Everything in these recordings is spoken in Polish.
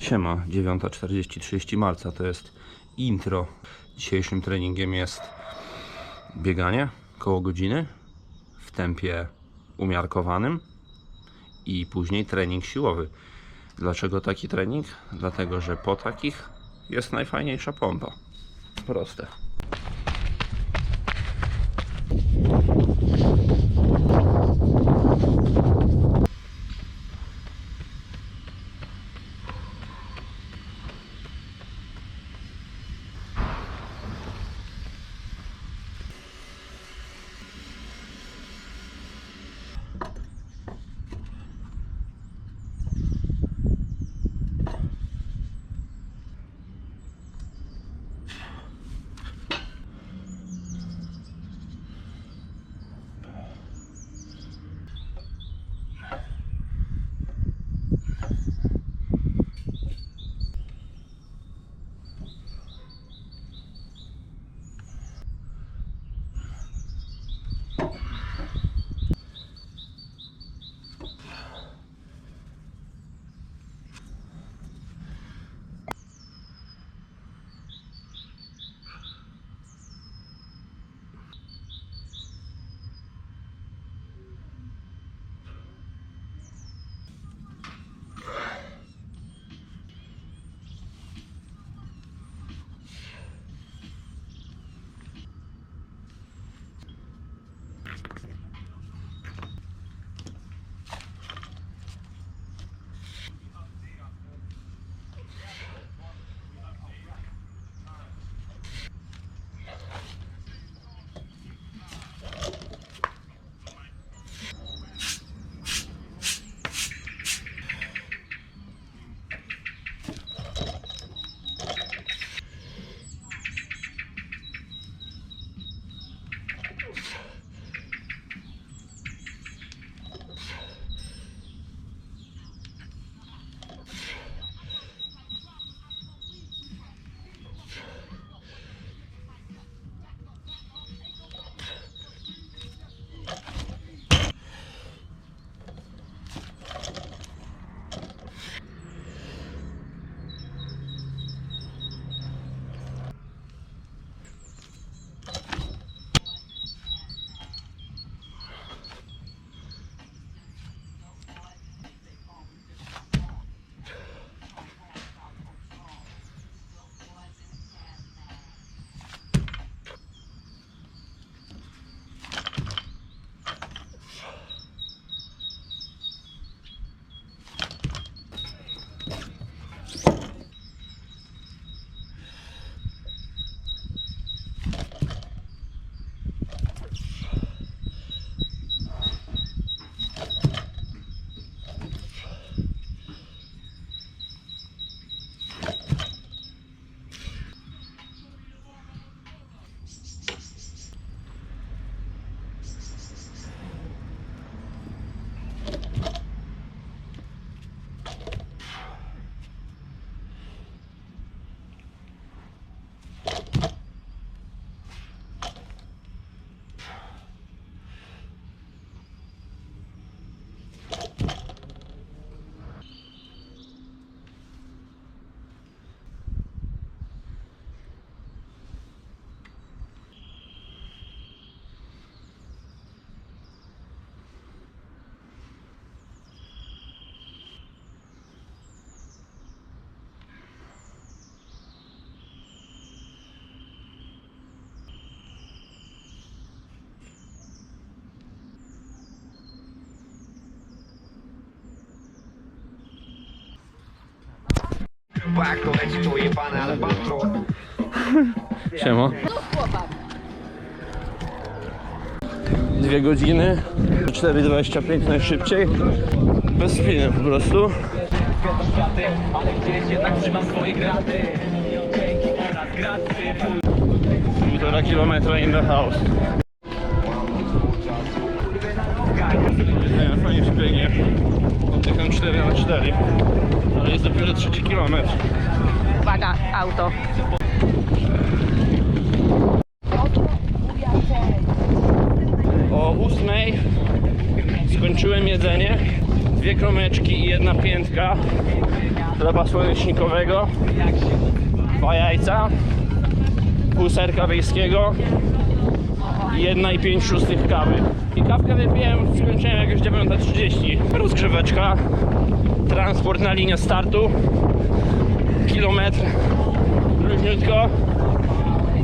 Siema, 9.40, 30 marca to jest intro. Dzisiejszym treningiem jest bieganie koło godziny w tempie umiarkowanym i później trening siłowy. Dlaczego taki trening? Dlatego, że po takich jest najfajniejsza pompa. Proste. Pako leci to jebane albatro Siema. Dwie godziny, 4,25 najszybciej, bez spiny po prostu. ale gdzieś jednak trzymam swoje graty Półtora kilometra in the house. Nie, fajnie się biegnie. Oddycham 4 na 4 ale jest dopiero trzeci kilometr. Uwaga, auto. O 8 skończyłem jedzenie. Dwie kromeczki i jedna piętka. chleba słonecznikowego, dwa jajca, pół serka wiejskiego jedna i pięć szóstych kawy. I kawkę wypiłem, skończyłem jak już 9.30. Rozgrzeweczka, transport na linię startu, kilometr, luźniutko.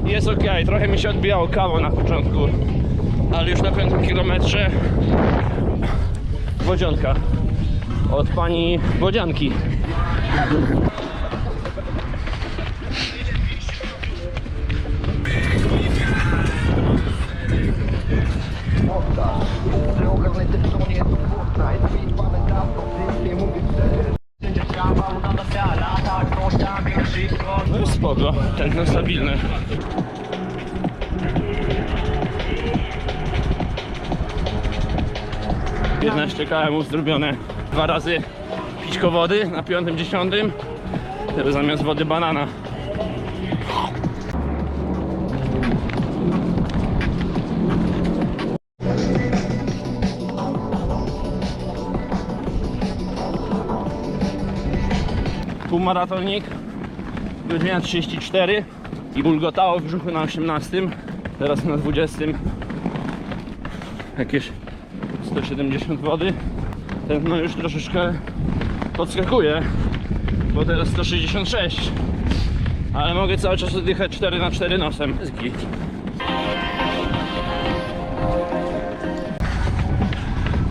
Jest ok, trochę mi się odbijało kawa na początku, ale już na piątym kilometrze wodzionka od pani wodzianki. No jest spoko, tętno stabilne. Piętnaście km zrobione dwa razy pićko wody na piątym, dziesiątym. Teraz zamiast wody banana. Półmaratonik godzina 34 i bulgotało w brzuchu na 18 teraz na 20 jakieś 170 wody. Ten no już troszeczkę podskakuje bo teraz 166 ale mogę cały czas oddychać 4 na 4 nosem. Jest git.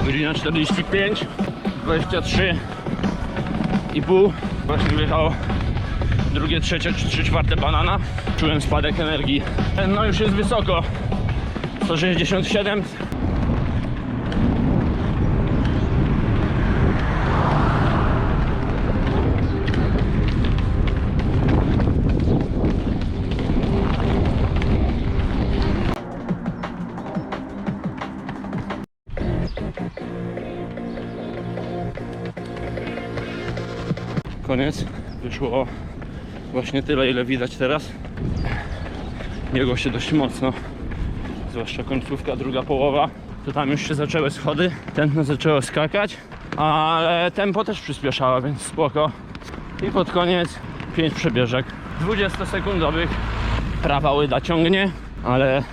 Godzina 45 23 i pół właśnie wjechało drugie, trzecie, czy trzy czwarte banana. Czułem spadek energii. No już jest wysoko. 167. Koniec. Wyszło właśnie tyle, ile widać teraz. Biegło się dość mocno, zwłaszcza końcówka, druga połowa. To tam już się zaczęły schody, tętno zaczęło skakać, ale tempo też przyspieszało, więc spoko. I pod koniec 5 przebieżek 20-sekundowych. Prawa łyda ciągnie, ale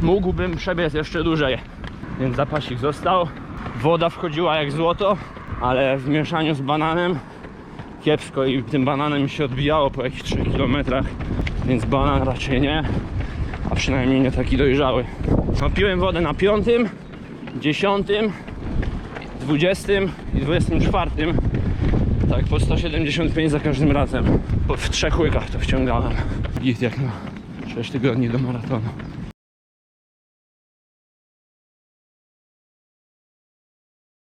mógłbym przebiec jeszcze dłużej, więc zapasik został. Woda wchodziła jak złoto, ale w mieszaniu z bananem kiepsko i tym bananem mi się odbijało po jakichś 3 km, więc banan raczej nie, a przynajmniej nie taki dojrzały. No, piłem wodę na 5, 10, 20 i 24. Tak po 175 za każdym razem. W trzech łykach to wciągałem. Git jak na 6 tygodni do maratonu.